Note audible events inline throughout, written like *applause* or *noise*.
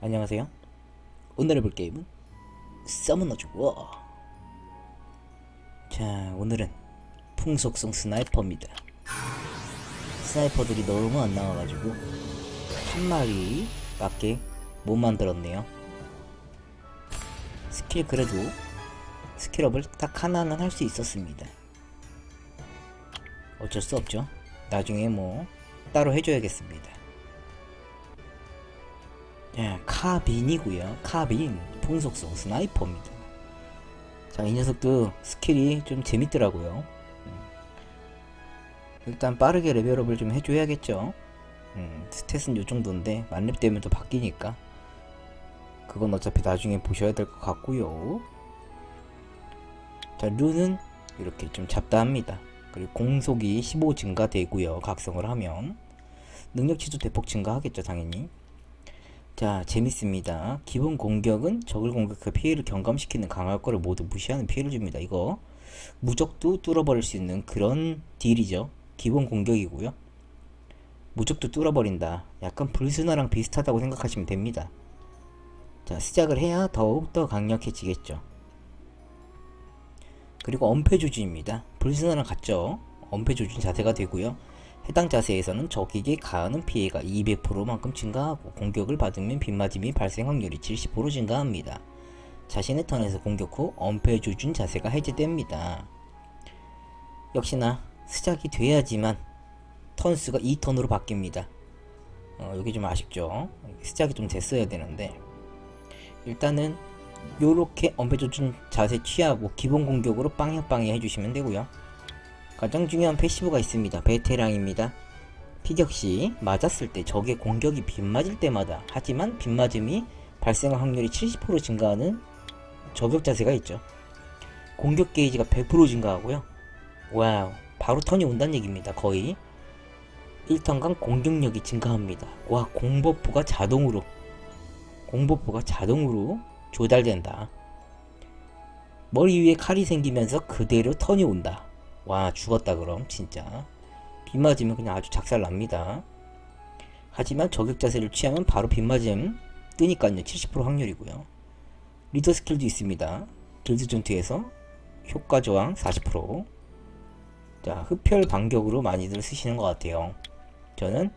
안녕하세요. 오늘 해볼 게임은 서머너즈 워. 자, 오늘은 풍속성 스나이퍼입니다. 스나이퍼들이 너무 안 나와가지고 한 마리밖에 못 만들었네요. 스킬 그래도 스킬업을 딱 하나는 할 수 있었습니다. 어쩔 수 없죠. 나중에 뭐 따로 해줘야겠습니다. 예, 카빈이고요. 카빈 풍속성 스나이퍼입니다. 자, 이 녀석도 스킬이 좀 재밌더라고요. 음. 일단 빠르게 레벨업을 좀 해줘야겠죠. 음, 스탯은 요 정도인데 만렙 되면 또 바뀌니까 그건 어차피 나중에 보셔야 될 것 같고요. 자, 룬은 이렇게 좀 잡다합니다. 그리고 공속이 15 증가되고요. 각성을 하면 능력치도 대폭 증가하겠죠, 당연히. 자 재밌습니다. 기본 공격은 적을 공격해 피해를 경감시키는 강할 거를 모두 무시하는 피해를 줍니다. 이거 무적도 뚫어버릴 수 있는 그런 딜이죠. 기본 공격이고요. 무적도 뚫어버린다. 약간 불순화랑 비슷하다고 생각하시면 됩니다. 자 시작을 해야 더욱더 강력해지겠죠. 그리고 엄폐 조준입니다. 불순화랑 같죠? 엄폐 조준 자세가 되고요 해당 자세에서는 적에게 가하는 피해가 200%만큼 증가하고 공격을 받으면 빗맞음이 발생 확률이 70% 증가합니다. 자신의 턴에서 공격 후 엄폐 조준 자세가 해제됩니다. 역시나 시작이 돼야지만 턴수가 2턴으로 바뀝니다. 어, 여기 좀 아쉽죠. 시작이 좀 됐어야 되는데 일단은 요렇게 엄폐 조준 자세 취하고 기본 공격으로 빵야빵야 해주시면 되고요. 가장 중요한 패시브가 있습니다. 베테랑입니다. 피격시 맞았을 때 적의 공격이 빗맞을 때마다 하지만 빗맞음이 발생할 확률이 70% 증가하는 저격 자세가 있죠. 공격 게이지가 100% 증가하고요. 와우, 바로 턴이 온다는 얘기입니다. 거의 1턴간 공격력이 증가합니다. 와, 공버프가 자동으로 공버프가 자동으로 조달된다. 머리 위에 칼이 생기면서 그대로 턴이 온다. 와 죽었다 그럼 진짜. 빗 맞으면 그냥 아주 작살 납니다. 하지만 저격 자세를 취하면 바로 빗 맞음 뜨니까요. 70% 확률이고요. 리더 스킬도 있습니다. 길드 전투에서 효과 저항 40%자 흡혈 반격으로 많이들 쓰시는 것 같아요. 저는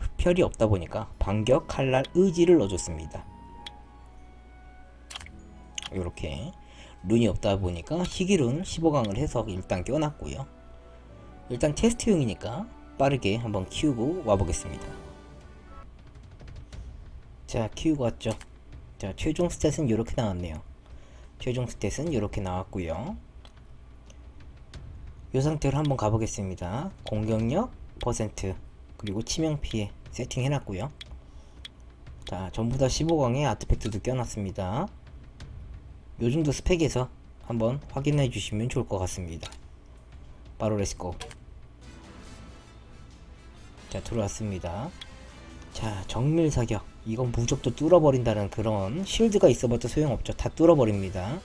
흡혈이 없다 보니까 반격 칼날 의지를 넣어줬습니다. 이렇게 룬이 없다 보니까 희귀룬 15강을 해서 일단 껴놨고요. 일단 테스트용이니까 빠르게 한번 키우고 와보겠습니다. 자, 키우고 왔죠. 자, 최종 스탯은 이렇게 나왔네요. 최종 스탯은 이렇게 나왔고요. 이 상태로 한번 가보겠습니다. 공격력 퍼센트 그리고 치명 피해 세팅해놨고요. 자, 전부 다 15강에 아트팩트도 껴놨습니다. 요 정도 스펙에서 한번 확인해 주시면 좋을 것 같습니다. 바로 렛츠고. 자, 들어왔습니다. 자, 정밀 사격. 이건 무적도 뚫어버린다는 그런 실드가 있어봤자 소용없죠. 다 뚫어버립니다.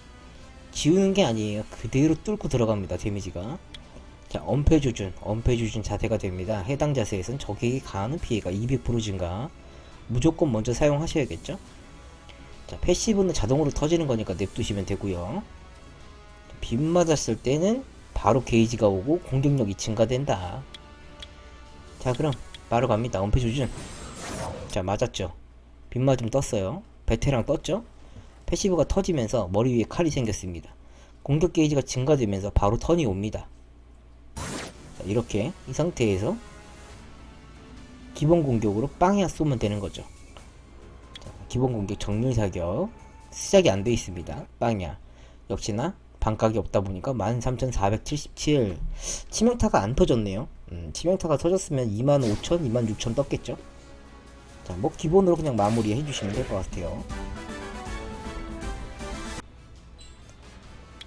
지우는 게 아니에요. 그대로 뚫고 들어갑니다. 데미지가. 자, 엄폐 조준. 엄폐 조준 자세가 됩니다. 해당 자세에선 적에게 가하는 피해가 200% 증가. 무조건 먼저 사용하셔야겠죠? 자, 패시브는 자동으로 터지는 거니까 냅두시면 되고요. 빗 맞았을 때는 바로 게이지가 오고 공격력이 증가된다. 자, 그럼 바로 갑니다. 엄폐 조준. 자, 맞았죠. 빗 맞음 떴어요. 베테랑 떴죠. 패시브가 터지면서 머리 위에 칼이 생겼습니다. 공격 게이지가 증가되면서 바로 턴이 옵니다. 자, 이렇게 이 상태에서 기본 공격으로 빵이야 쏘면 되는 거죠. 기본 공격 정밀 사격 시작이 안 돼 있습니다. 빵야 역시나 반각이 없다 보니까 13,477 치명타가 안 터졌네요. 음, 치명타가 터졌으면 25,000, 26,000 떴겠죠. 자, 뭐 기본으로 그냥 마무리 해 주시면 될 것 같아요.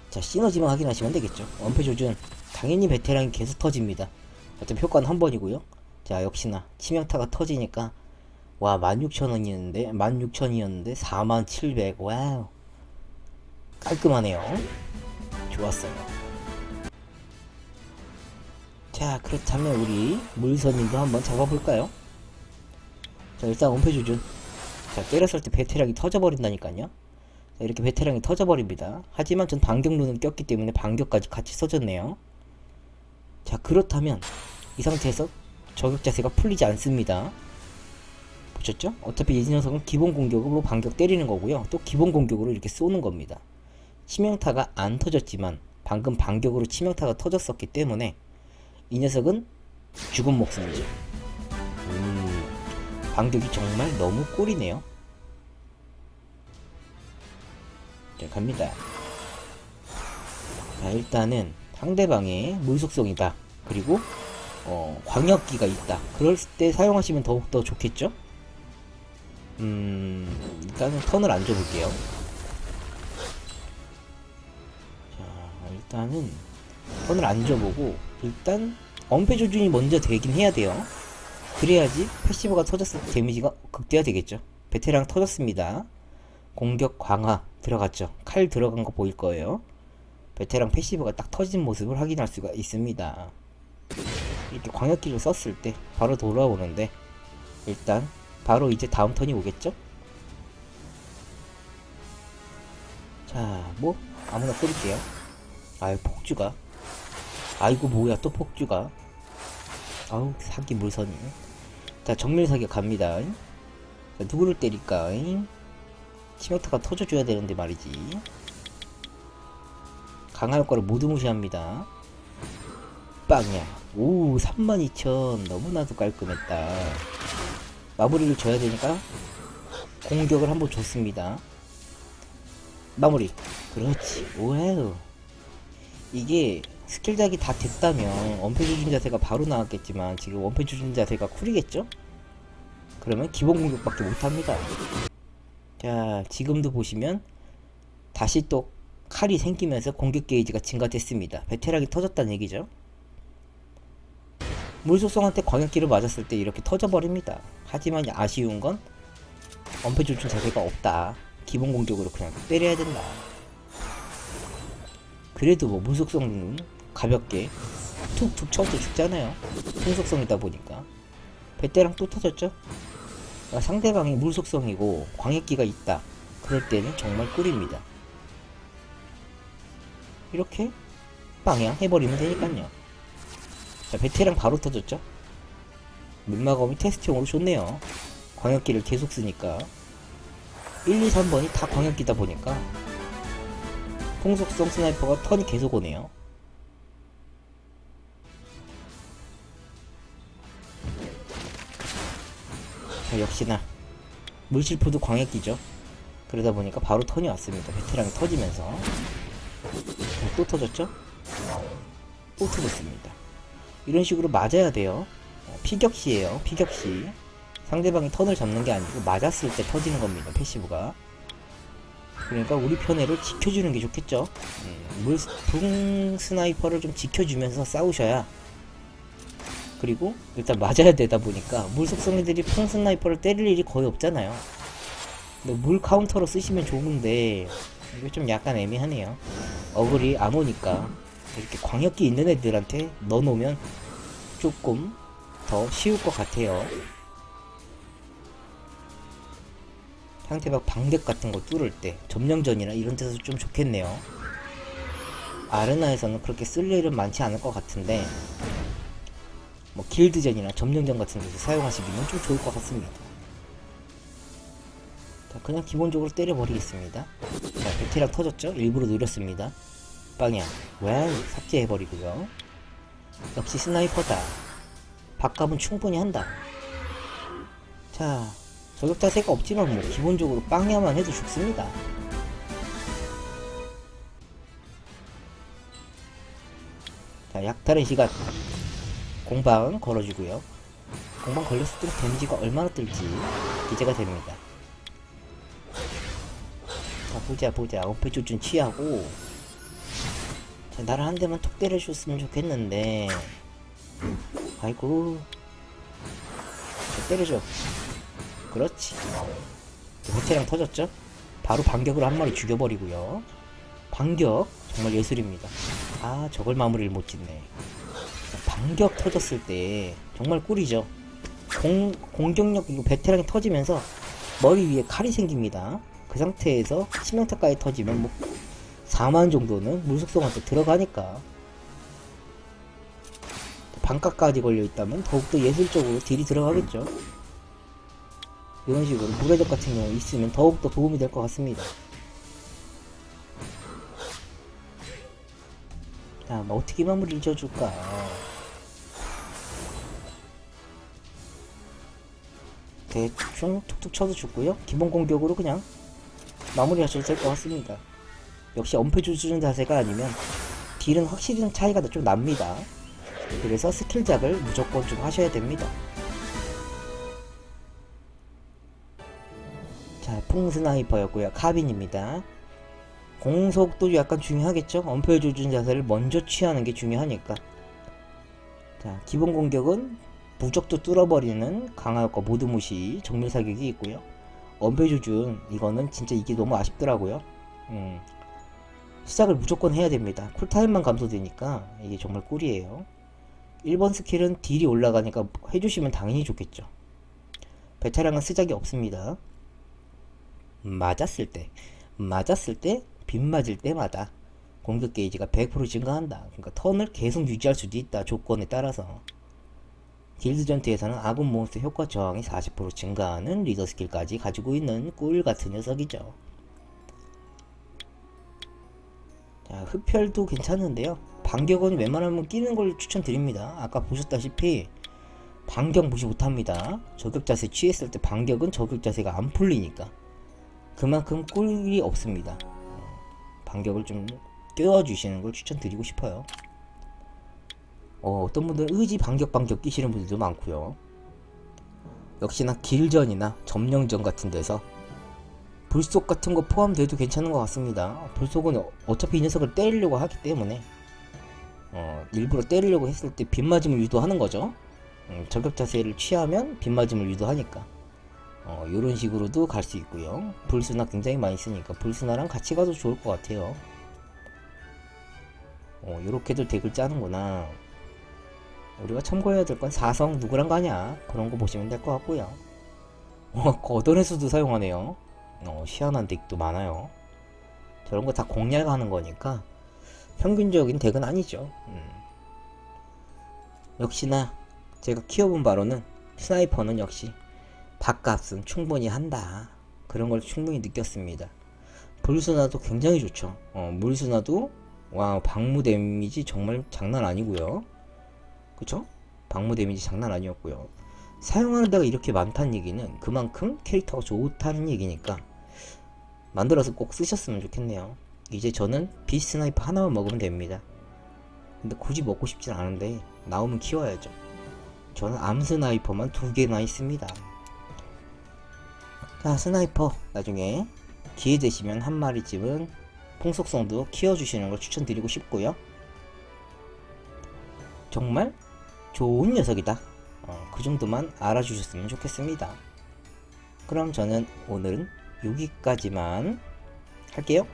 자, 시너지만 확인하시면 되겠죠. 원패 조준 당연히 베테랑이 계속 터집니다. 어차피 효과는 한 번이고요. 자, 역시나 치명타가 터지니까 와 16,000원이었는데 16,000이었는데 47,700 와우 깔끔하네요 좋았어요 자 그렇다면 우리 물선님도 한번 잡아볼까요 자 일단 조준 자, 때렸을 때 베테랑이 터져버린다니까요. 자, 이렇게 베테랑이 터져버립니다. 하지만 전 반격룬을 꼈기 때문에 반격까지 같이 써줬네요. 자, 그렇다면 이 상태에서 저격 자세가 풀리지 않습니다. 보셨죠? 어차피 이 녀석은 기본 공격으로 반격 때리는 거고요. 또 기본 공격으로 이렇게 쏘는 겁니다. 치명타가 안 터졌지만 방금 반격으로 치명타가 터졌었기 때문에 이 녀석은 죽은 목숨이죠. 음, 반격이 정말 너무 꿀이네요. 자, 갑니다. 자, 일단은 상대방의 물속성이다. 그리고 어, 광역기가 있다. 그럴 때 사용하시면 더욱더 좋겠죠? 음, 일단은 턴을 안 줘볼게요. 자, 일단은 턴을 안 줘보고 일단 엄폐 조준이 먼저 되긴 해야 돼요. 그래야지 패시브가 터졌을 때 데미지가 극대화 되겠죠. 베테랑 터졌습니다. 공격 강화 들어갔죠. 칼 들어간 거 보일 거예요. 베테랑 패시브가 딱 터진 모습을 확인할 수가 있습니다. 이렇게 광역기를 썼을 때 바로 돌아오는데 일단 바로 이제 다음 턴이 오겠죠? 자, 뭐 아무나 때릴게요. 아유 폭주가. 아이고 뭐야 또 폭주가. 아우 사기 물선이. 자 정밀 사격 갑니다. 자, 누구를 때릴까? 치명타가 터져줘야 되는데 말이지. 강화 효과를 모두 무시합니다. 빵이야. 오, 32,000. 너무나도 깔끔했다. 마무리를 줘야 되니까 공격을 한번 줬습니다. 마무리. 그렇지. 오해요. 이게 스킬 작이 다 됐다면 원패 조준 자세가 바로 나왔겠지만 지금 원패 조준 자세가 쿨이겠죠? 그러면 기본 공격밖에 못합니다. 자, 지금도 보시면 다시 또 칼이 생기면서 공격 게이지가 증가됐습니다. 베테랑이 터졌다는 얘기죠. 물속성한테 광역기를 맞았을 때 이렇게 터져버립니다. 하지만 아쉬운 건 엄폐 조준 자세가 없다. 기본 공격으로 그냥 때려야 된다. 그래도 뭐 물속성은 가볍게 툭툭 쳐도 죽잖아요. 풍속성이다 보니까. 베테랑 또 터졌죠? 아, 상대방이 물속성이고 광역기가 있다. 그럴 때는 정말 꿀입니다. 이렇게 방향 해버리면 되니까요. 자, 베테랑 바로 터졌죠? 민마검이 테스트용으로 좋네요. 광역기를 계속 쓰니까. 1, 2, 3번이 다 광역기다 보니까 풍속성 스나이퍼가 턴이 계속 오네요. 자, 역시나 물실프도 광역기죠. 그러다 보니까 바로 턴이 왔습니다. 베테랑이 터지면서 자, 또 터졌죠? 또 터졌습니다. 이런 식으로 맞아야 돼요. 어, 피격시에요. 피격시. 상대방이 턴을 잡는 게 아니고 맞았을 때 터지는 겁니다. 패시브가. 그러니까 우리 편애를 지켜주는 게 좋겠죠. 음, 물풍 스나이퍼를 좀 지켜주면서 싸우셔야. 그리고 일단 맞아야 되다 보니까 물속성이들이 풍 스나이퍼를 때릴 일이 거의 없잖아요. 근데 물 카운터로 쓰시면 좋은데 이게 좀 약간 애매하네요. 어글이 안 오니까 이렇게 광역기 있는 애들한테 넣어놓으면 조금 더 쉬울 것 같아요. 상대방 방벽 같은 거 뚫을 때 점령전이나 이런 데서 좀 좋겠네요. 아레나에서는 그렇게 쓸 일은 많지 않을 것 같은데 뭐 길드전이나 점령전 같은 데서 사용하시기는 좀 좋을 것 같습니다. 자, 그냥 기본적으로 때려버리겠습니다. 자, 베테랑 터졌죠? 일부러 노렸습니다. 빵이야. 왜 삭제해버리고요. 역시 스나이퍼다. 밥값은 충분히 한다. 자, 저격 자세가 없지만 뭐 기본적으로 빵야만 해도 죽습니다. 자, 약탈의 시간 공방 걸어주고요. 공방 걸렸을 때 데미지가 얼마나 뜰지 기대가 됩니다. 자, 보자 보자. 어패 조준 취하고 자, 나를 한 대만 톡 때려줬으면 좋겠는데. 아이고. 자, 때려줘. 그렇지. 호텔랑 터졌죠? 바로 반격으로 한 마리 죽여버리고요. 반격. 정말 예술입니다. 아 저걸 마무리를 못 짓네. 자, 반격 터졌을 때 정말 꿀이죠. 공, 공격력 이거 베테랑이 터지면서 머리 위에 칼이 생깁니다. 그 상태에서 치명타까지 터지면 뭐 4만 정도는 물속성한테 들어가니까 반값까지 걸려있다면 더욱더 예술적으로 딜이 들어가겠죠. 이런 식으로 무례적 같은 경우 있으면 더욱더 도움이 될 것 같습니다. 자, 뭐 어떻게 마무리를 지어줄까? 대충 툭툭 쳐도 죽고요. 기본 공격으로 그냥 마무리 하셔도 될 것 같습니다. 역시 엄폐 주는 자세가 아니면 딜은 확실히 차이가 좀 납니다. 그래서 스킬작을 무조건 좀 하셔야 됩니다. 자, 풍스나이퍼였고요. 카빈입니다. 공속도 약간 중요하겠죠? 엄폐 조준 자세를 먼저 취하는 게 중요하니까. 자, 기본 공격은 부적도 뚫어버리는 강화효과 모두 무시 정밀 사격이 있고요. 엄폐 조준 이거는 진짜 이게 너무 아쉽더라고요. 음, 시작을 무조건 해야 됩니다. 쿨타임만 감소되니까 이게 정말 꿀이에요. 1번 스킬은 딜이 올라가니까 해주시면 당연히 좋겠죠. 베테랑은 쓰작이 없습니다. 맞았을 때, 맞았을 때, 빗 맞을 때마다 공격 게이지가 100% 증가한다. 그러니까 턴을 계속 유지할 수도 있다. 조건에 따라서. 길드 전투에서는 아군 몬스터 효과 저항이 40% 증가하는 리더 스킬까지 가지고 있는 꿀 같은 녀석이죠. 자, 흡혈도 괜찮은데요. 반격은 웬만하면 끼는 걸 추천드립니다. 아까 보셨다시피 반격 무시 못합니다. 저격 자세 취했을 때 반격은 저격 자세가 안 풀리니까 그만큼 꿀이 없습니다. 반격을 좀 띄워주시는 걸 추천드리고 싶어요. 어, 어떤 분들은 의지 반격 반격 끼시는 분들도 많고요. 역시나 길전이나 점령전 같은 데서 불속 같은 거 포함돼도 괜찮은 것 같습니다. 불속은 어차피 이 녀석을 때리려고 하기 때문에 어, 일부러 때리려고 했을 때 빗맞음을 유도하는 거죠. 음, 저격 자세를 취하면 빗맞음을 유도하니까 어, 이런 식으로도 갈 수 있고요. 불수나 굉장히 많이 쓰니까 불수나랑 같이 가도 좋을 것 같아요. 어, 이렇게도 덱을 짜는구나. 우리가 참고해야 될 건 사성 누구랑 가냐 그런 거 보시면 될 것 같고요. 어, *laughs* 거던에서도 사용하네요. 어, 희한한 덱도 많아요. 저런 거 다 공략하는 거니까 평균적인 덱은 아니죠. 음. 역시나 제가 키워본 바로는 스나이퍼는 역시 밥값은 충분히 한다. 그런 걸 충분히 느꼈습니다. 불순화도 굉장히 좋죠. 어, 물순화도 와 방무 데미지 정말 장난 아니고요. 그쵸? 방무 데미지 장난 아니었고요. 사용하는 데가 이렇게 많다는 얘기는 그만큼 캐릭터가 좋다는 얘기니까 만들어서 꼭 쓰셨으면 좋겠네요. 이제 저는 비스 스나이퍼 하나만 먹으면 됩니다. 근데 굳이 먹고 싶진 않은데 나오면 키워야죠. 저는 암 스나이퍼만 두 개나 있습니다. 자, 스나이퍼 나중에 기회 되시면 한 마리쯤은 풍속성도 키워주시는 걸 추천드리고 싶고요. 정말 좋은 녀석이다. 어, 그 정도만 알아주셨으면 좋겠습니다. 그럼 저는 오늘은 여기까지만 할게요.